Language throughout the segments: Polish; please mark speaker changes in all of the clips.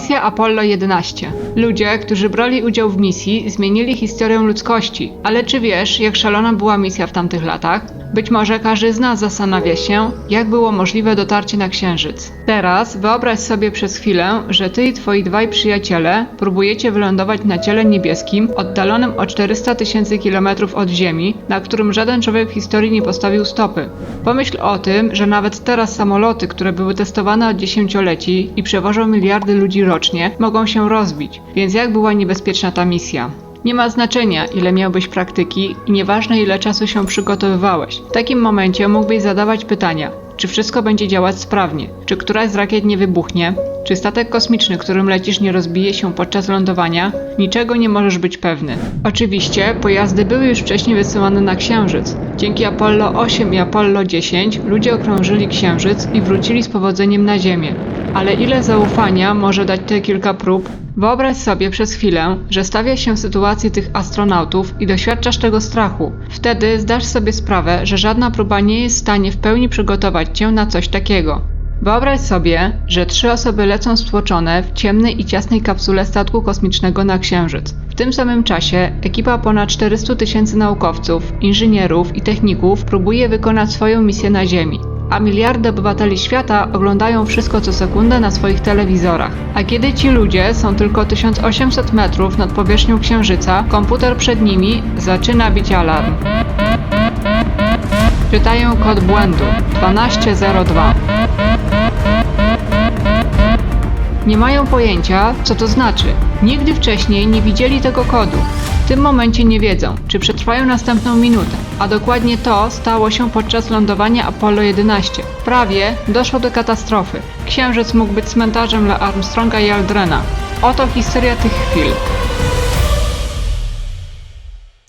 Speaker 1: Misja Apollo 11. Ludzie, którzy brali udział w misji, zmienili historię ludzkości. Ale czy wiesz, jak szalona była misja w tamtych latach? Być może każdy z nas zastanawia się, jak było możliwe dotarcie na Księżyc. Teraz wyobraź sobie przez chwilę, że ty i twoi dwaj przyjaciele próbujecie wylądować na ciele niebieskim, oddalonym o 400 tysięcy kilometrów od Ziemi, na którym żaden człowiek w historii nie postawił stopy. Pomyśl o tym, że nawet teraz samoloty, które były testowane od dziesięcioleci i przewożą miliardy ludzi rocznie, mogą się rozbić. Więc jak była niebezpieczna ta misja? Nie ma znaczenia, ile miałbyś praktyki i nieważne, ile czasu się przygotowywałeś. W takim momencie mógłbyś zadawać pytania. Czy wszystko będzie działać sprawnie? Czy któraś z rakiet nie wybuchnie? Czy statek kosmiczny, którym lecisz, nie rozbije się podczas lądowania? Niczego nie możesz być pewny. Oczywiście, pojazdy były już wcześniej wysyłane na Księżyc. Dzięki Apollo 8 i Apollo 10 ludzie okrążyli Księżyc i wrócili z powodzeniem na Ziemię. Ale ile zaufania może dać te kilka prób? Wyobraź sobie przez chwilę, że stawiasz się w sytuacji tych astronautów i doświadczasz tego strachu. Wtedy zdasz sobie sprawę, że żadna próba nie jest w stanie w pełni przygotować cię na coś takiego. Wyobraź sobie, że trzy osoby lecą stłoczone w ciemnej i ciasnej kapsule statku kosmicznego na Księżyc. W tym samym czasie ekipa ponad 400 tysięcy naukowców, inżynierów i techników próbuje wykonać swoją misję na Ziemi a miliardy obywateli świata oglądają wszystko co sekundę na swoich telewizorach. A kiedy ci ludzie są tylko 1800 metrów nad powierzchnią Księżyca, komputer przed nimi zaczyna bić alarm. Czytają kod błędu 1202. Nie mają pojęcia, co to znaczy. Nigdy wcześniej nie widzieli tego kodu. W tym momencie nie wiedzą, czy przetrwają następną minutę. A dokładnie to stało się podczas lądowania Apollo 11. Prawie doszło do katastrofy. Księżyc mógł być cmentarzem dla Armstronga i Aldrena. Oto historia tych chwil.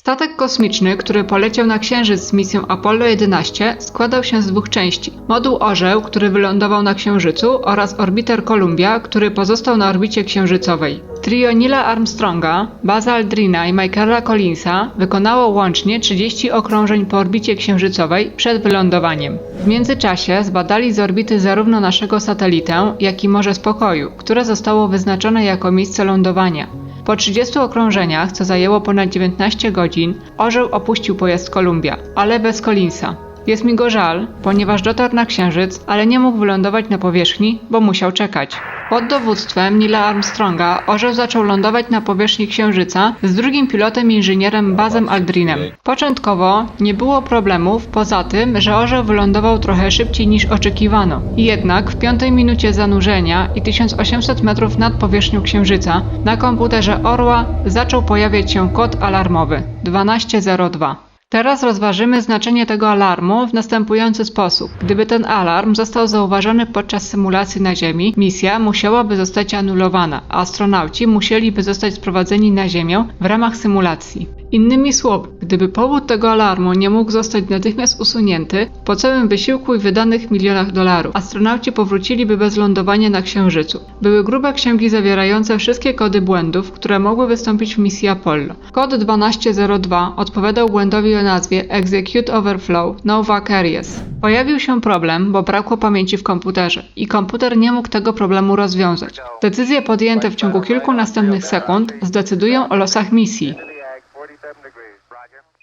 Speaker 1: Statek kosmiczny, który poleciał na Księżyc z misją Apollo 11, składał się z dwóch części. Moduł Orzeł, który wylądował na Księżycu oraz orbiter Columbia, który pozostał na orbicie księżycowej. Trio Nila Armstronga, Buzza Aldrina i Michaela Collinsa wykonało łącznie 30 okrążeń po orbicie księżycowej przed wylądowaniem. W międzyczasie zbadali z orbity zarówno naszego satelitę, jak i Morze Spokoju, które zostało wyznaczone jako miejsce lądowania. Po 30 okrążeniach, co zajęło ponad 19 godzin, orzeł opuścił pojazd Columbia, ale bez Collinsa. Jest mi go żal, ponieważ dotarł na Księżyc, ale nie mógł wylądować na powierzchni, bo musiał czekać. Pod dowództwem Nila Armstronga orzeł zaczął lądować na powierzchni Księżyca z drugim pilotem inżynierem Bazem Aldrinem. Początkowo nie było problemów, poza tym, że orzeł wylądował trochę szybciej niż oczekiwano. Jednak w piątej minucie zanurzenia i 1800 metrów nad powierzchnią Księżyca na komputerze Orła zaczął pojawiać się kod alarmowy 1202. Teraz rozważymy znaczenie tego alarmu w następujący sposób. Gdyby ten alarm został zauważony podczas symulacji na Ziemi, misja musiałaby zostać anulowana, a astronauci musieliby zostać sprowadzeni na Ziemię w ramach symulacji. Innymi słowy, gdyby powód tego alarmu nie mógł zostać natychmiast usunięty, po całym wysiłku i wydanych milionach dolarów, astronauci powróciliby bez lądowania na Księżycu. Były grube księgi zawierające wszystkie kody błędów, które mogły wystąpić w misji Apollo. Kod 1202 odpowiadał błędowi o nazwie Execute Overflow Nova Caries. Pojawił się problem, bo brakło pamięci w komputerze i komputer nie mógł tego problemu rozwiązać. Decyzje podjęte w ciągu kilku następnych sekund zdecydują o losach misji.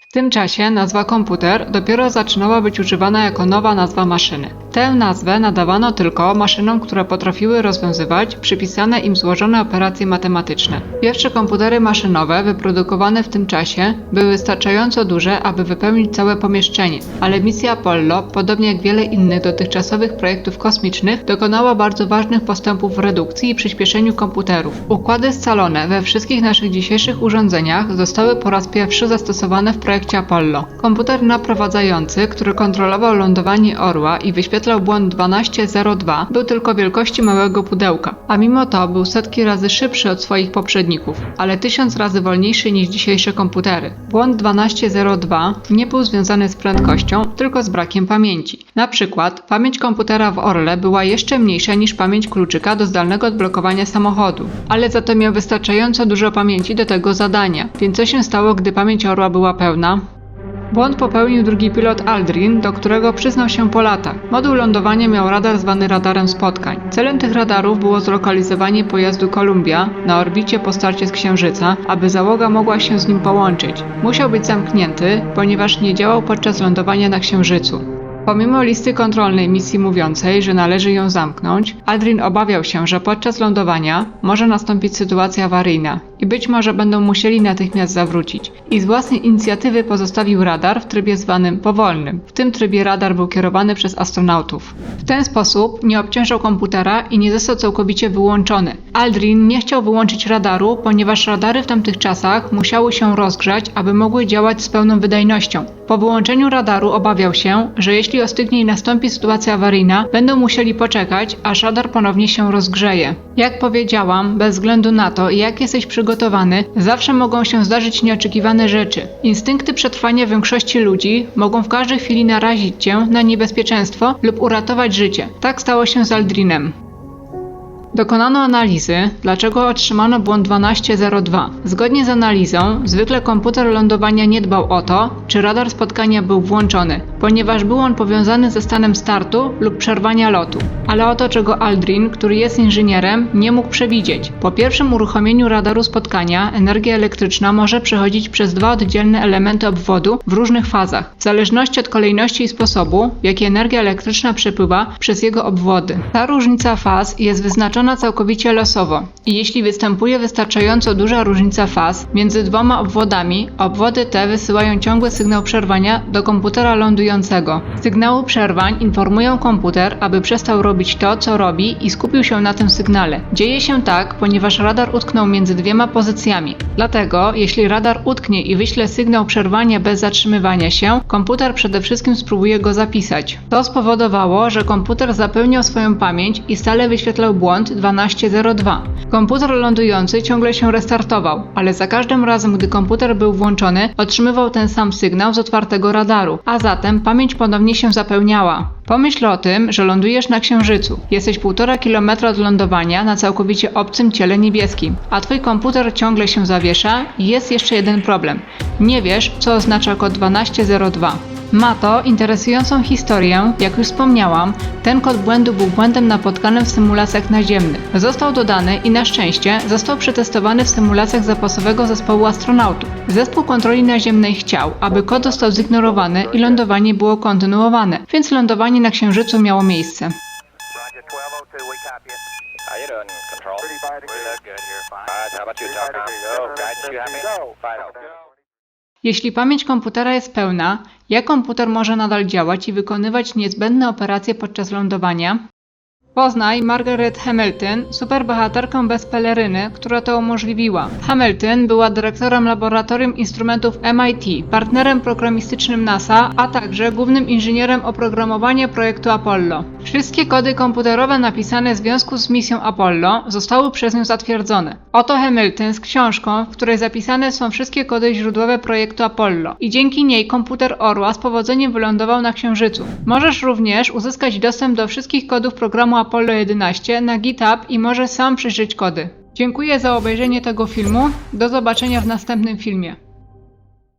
Speaker 1: W tym czasie nazwa komputer dopiero zaczynała być używana jako nowa nazwa maszyny. Tę nazwę nadawano tylko maszynom, które potrafiły rozwiązywać przypisane im złożone operacje matematyczne. Pierwsze komputery maszynowe wyprodukowane w tym czasie były wystarczająco duże, aby wypełnić całe pomieszczenie, ale misja Apollo, podobnie jak wiele innych dotychczasowych projektów kosmicznych, dokonała bardzo ważnych postępów w redukcji i przyspieszeniu komputerów. Układy scalone we wszystkich naszych dzisiejszych urządzeniach zostały po raz pierwszy zastosowane w projekcie Apollo. Komputer naprowadzający, który kontrolował lądowanie orła i wyświetlał błąd 1202, był tylko wielkości małego pudełka, a mimo to był setki razy szybszy od swoich poprzedników, ale tysiąc razy wolniejszy niż dzisiejsze komputery. Błąd 1202 nie był związany z prędkością, tylko z brakiem pamięci. Na przykład pamięć komputera w Orle była jeszcze mniejsza niż pamięć kluczyka do zdalnego odblokowania samochodu, ale za to miał wystarczająco dużo pamięci do tego zadania. Więc co się stało, gdy pamięć Orła była pełna? Błąd popełnił drugi pilot Aldrin, do którego przyznał się po latach. Moduł lądowania miał radar zwany radarem spotkań. Celem tych radarów było zlokalizowanie pojazdu Columbia na orbicie po starcie z Księżyca, aby załoga mogła się z nim połączyć. Musiał być zamknięty, ponieważ nie działał podczas lądowania na Księżycu. Pomimo listy kontrolnej misji mówiącej, że należy ją zamknąć, Aldrin obawiał się, że podczas lądowania może nastąpić sytuacja awaryjna i być może będą musieli natychmiast zawrócić. I z własnej inicjatywy pozostawił radar w trybie zwanym powolnym. W tym trybie radar był kierowany przez astronautów. W ten sposób nie obciążał komputera i nie został całkowicie wyłączony. Aldrin nie chciał wyłączyć radaru, ponieważ radary w tamtych czasach musiały się rozgrzać, aby mogły działać z pełną wydajnością. Po wyłączeniu radaru obawiał się, że jeśli ostygnie i nastąpi sytuacja awaryjna, będą musieli poczekać, aż radar ponownie się rozgrzeje. Jak powiedziałam, bez względu na to, jak jesteś przygotowany, zawsze mogą się zdarzyć nieoczekiwane rzeczy. Instynkty przetrwania większości ludzi mogą w każdej chwili narazić cię na niebezpieczeństwo lub uratować życie. Tak stało się z Aldrinem. Dokonano analizy, dlaczego otrzymano błąd 1202. Zgodnie z analizą, zwykle komputer lądowania nie dbał o to, czy radar spotkania był włączony, ponieważ był on powiązany ze stanem startu lub przerwania lotu. Ale oto czego Aldrin, który jest inżynierem, nie mógł przewidzieć. Po pierwszym uruchomieniu radaru spotkania energia elektryczna może przechodzić przez dwa oddzielne elementy obwodu w różnych fazach, w zależności od kolejności i sposobu, w jaki energia elektryczna przepływa przez jego obwody. Ta różnica faz jest wyznaczona całkowicie losowo i jeśli występuje wystarczająco duża różnica faz między dwoma obwodami, obwody te wysyłają ciągły sygnał przerwania do komputera lądującego. Sygnały przerwań informują komputer, aby przestał robić to, co robi i skupił się na tym sygnale. Dzieje się tak, ponieważ radar utknął między dwiema pozycjami. Dlatego, jeśli radar utknie i wyśle sygnał przerwania bez zatrzymywania się, komputer przede wszystkim spróbuje go zapisać. To spowodowało, że komputer zapełniał swoją pamięć i stale wyświetlał błąd 1202. Komputer lądujący ciągle się restartował, ale za każdym razem, gdy komputer był włączony, otrzymywał ten sam sygnał z otwartego radaru, a zatem pamięć ponownie się zapełniała. Pomyśl o tym, że lądujesz na Księżycu. Jesteś półtora kilometra od lądowania na całkowicie obcym ciele niebieskim, a twój komputer ciągle się zawiesza i jest jeszcze jeden problem. Nie wiesz, co oznacza kod 1202. Ma to interesującą historię, jak już wspomniałam, ten kod błędu był błędem napotkanym w symulacjach naziemnych. Został dodany i na szczęście został przetestowany w symulacjach zapasowego zespołu astronautów. Zespół kontroli naziemnej chciał, aby kod został zignorowany i lądowanie było kontynuowane, więc lądowanie na Księżycu miało miejsce.
Speaker 2: Roger, 1202, we copy it.
Speaker 3: How about you?
Speaker 2: Go.
Speaker 3: Guidance, you happy?
Speaker 2: Go.
Speaker 1: Jeśli pamięć komputera jest pełna, jak komputer może nadal działać i wykonywać niezbędne operacje podczas lądowania? Poznaj Margaret Hamilton, superbohaterkę bez peleryny, która to umożliwiła. Hamilton była dyrektorem laboratorium instrumentów MIT, partnerem programistycznym NASA, a także głównym inżynierem oprogramowania projektu Apollo. Wszystkie kody komputerowe napisane w związku z misją Apollo zostały przez nią zatwierdzone. Oto Hamilton z książką, w której zapisane są wszystkie kody źródłowe projektu Apollo i dzięki niej komputer Orła z powodzeniem wylądował na Księżycu. Możesz również uzyskać dostęp do wszystkich kodów programu Apollo 11 na GitHub i możesz sam przejrzeć kody. Dziękuję za obejrzenie tego filmu. Do zobaczenia w następnym filmie.